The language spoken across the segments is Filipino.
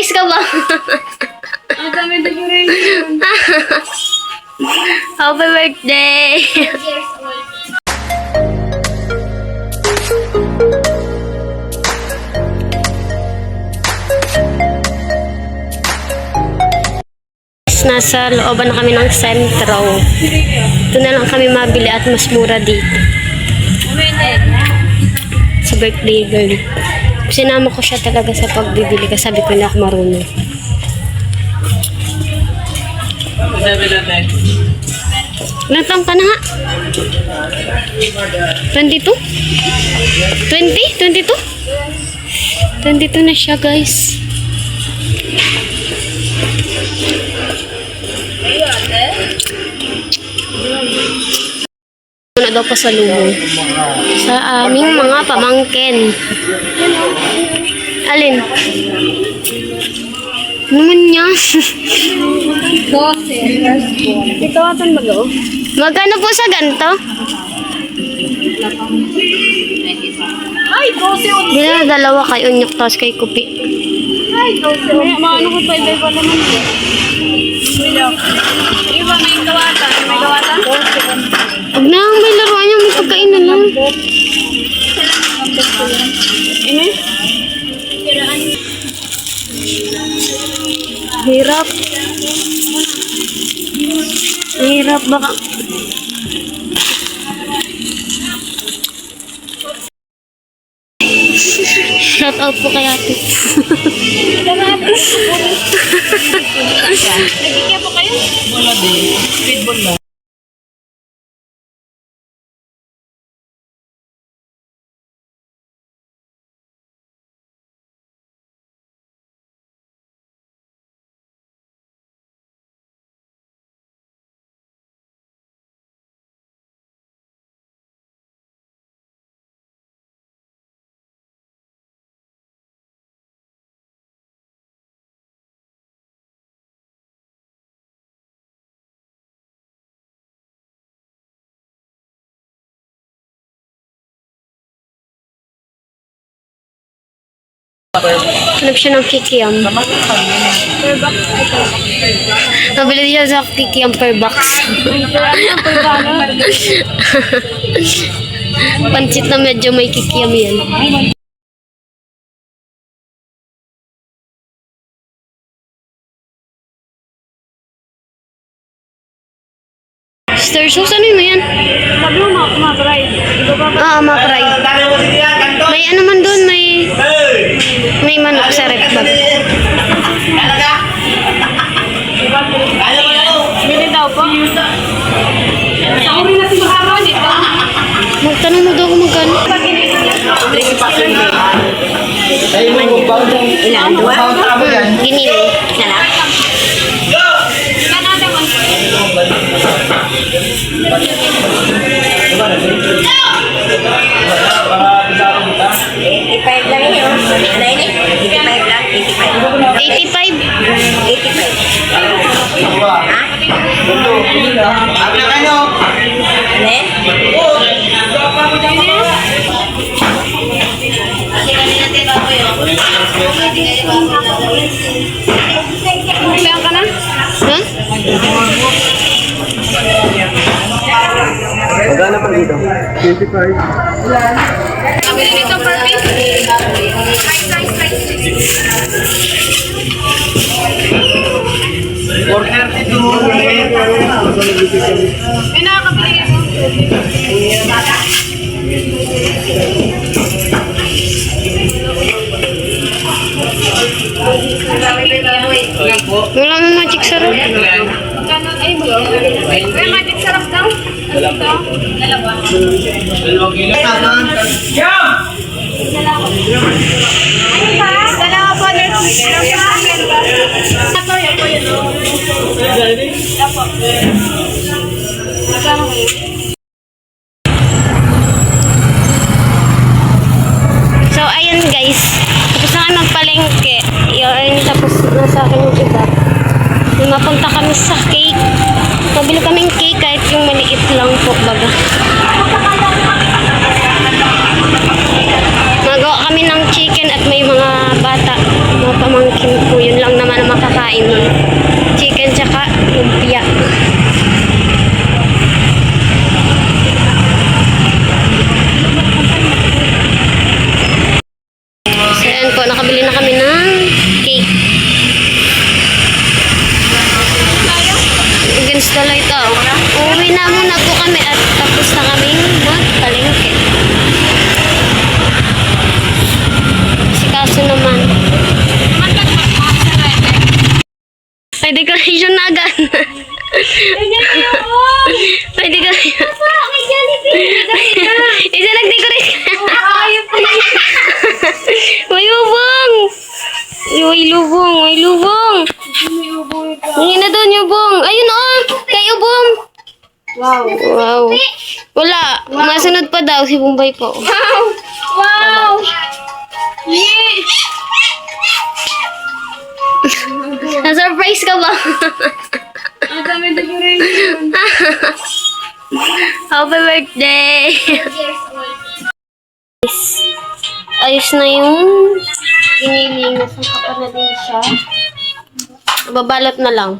Surprise ka ba? Ang dami decoration. Happy birthday! Nasa looban na kami ng sentro. Ito na lang kami mabili at mas mura dito. Sa birthday girl. Sinama ko siya talaga sa pagbibili kasi sabi ko na ako marunong. Ilan ka na nga? 22? 20? 22? 22 na siya guys. Na daw pa sa lumo. Sa aming mga pamangkin. Alin? Naman niya. 12. Ito atan ba go? Magkano po sa ganto? Ay, 12 on. Na dalawa kay Unyok tapos kay Kupi. Ay, 12 on. May maano ko pa iba-iba naman ko. Wala. Iba may gawatan. May gawatan? 12 on. Huwag na, may laruan niya, may pagkain na lang. Ine? Hirap. Hirap baka. Out po kay ate. Nagkikya po kayo? Wala din. Speedball lang. Hanap siya ng kikiam. Nabili siya sa kikiam per box. Pansit na medyo may kikiam yan. Stir sauce, ano yun yan? Sabi mo ba? Ah, makray. May ano man doon, may manok sa rep bag. Bili daw po. Sa uri natin mahaba dito. Magtanong mo daw kung magkano. Ilan? Dua? Ginili. Yan 85 lang yun. Ano yun eh? lang? 85. 85? 85. Ha? Ano na kayo? Ano eh? Ilang ka na? Hmm? Magkano pa dito? 25. Nabili dito per piece. Size, size, size. 432. May nakakabili dito. Wala mo sarap. Kano? Ay, ba? May magic sarap daw. Dalawa. Dalawa. Dalawang kilo. Dalawa po, nurse. Apo, yan po yun. Apo. Magkano kayo? So, ayun guys. Tapos na kami magpalengke. Tapos na akin yung iba. Nung napunta kami sa cake. Pabili kaming cake kahit yung maliit lang po baga. Magawa kami ng chicken at may mga bata. Mga pamangkin po yun kakain nun. Chicken tsaka lumpia. So, ayan po, nakabili na kami ng cake. Against the light, oh. Uuwi na po kami at tapos na kaming magpalengke. Si kaso naman. May decoration na agad. May decoration. Isa nag-decorate ka. May ubong! May lubong, may lubong. Hindi na doon yung ubong. Ayun oh, kay ubong. Wow. Wow. Wala. Masunod pa daw si Bombay po. Wow! Wow! Yeah! Na-surprise ka ba? Ang dami decoration. Happy birthday! Ayos na yung inilingas. Ang kapal na din siya. Babalot na lang.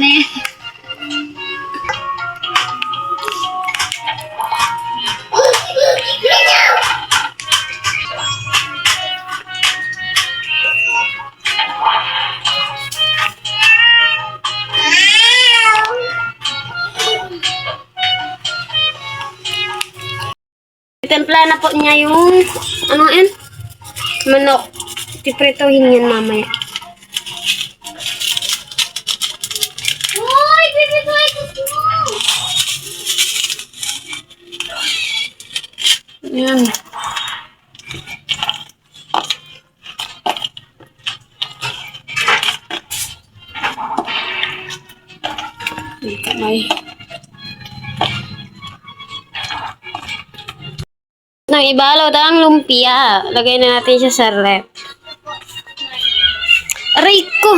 Na yan. Templa na po niya yung ano yan? Manok. Pipritohin yan mamaya. Yan. May kamay. Nang ibalot ang lumpia. Lagay na natin siya sa rep. Aray ko!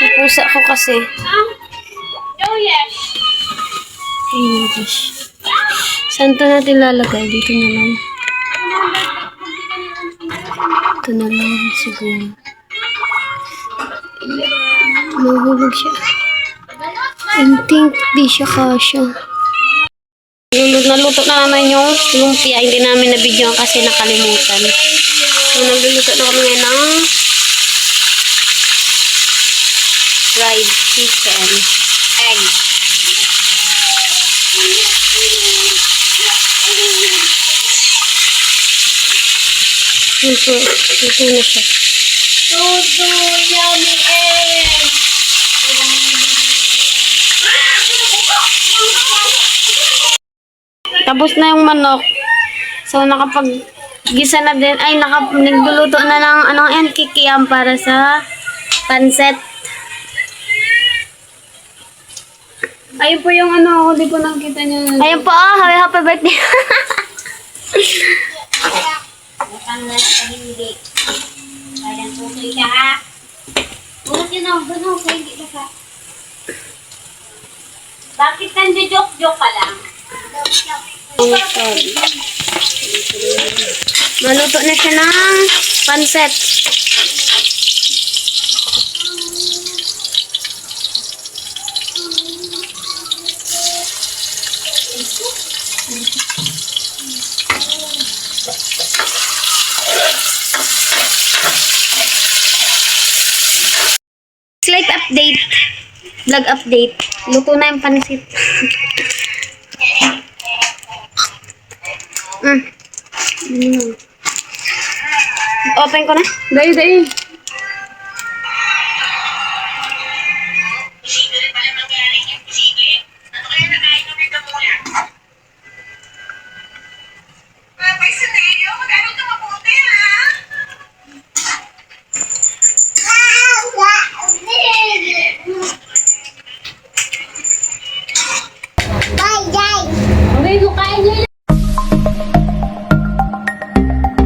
Napusa ko kasi. Oh, yes. Ay, gosh. Saan to natin lalagay? Dito na lang. Ito na lang siguro. Mahulog siya. I think di siya. Naluluto, naluto na naman yung lumpia. Hindi namin nabidyoan kasi nakalimutan. So, nagluluto na kami ngayon ng fried chicken. Egg. Ito, ito na siya. Todo yummy egg. Tapos na yung manok. So, nakapag gisa na din, ay, nakap, nagluluto na ng, ano yan, kikiyam para sa panset. Ayun po yung ano, hindi ko nakita niya. Ayun po, ah, happy, happy birthday. Bakit nandiyo-joke-joke ka lang? Oh. Maluto na siya ng panset. Slight update. Vlog update. Luto na yung pansit. mm. Mm. Open ko na. Dahil, dahil.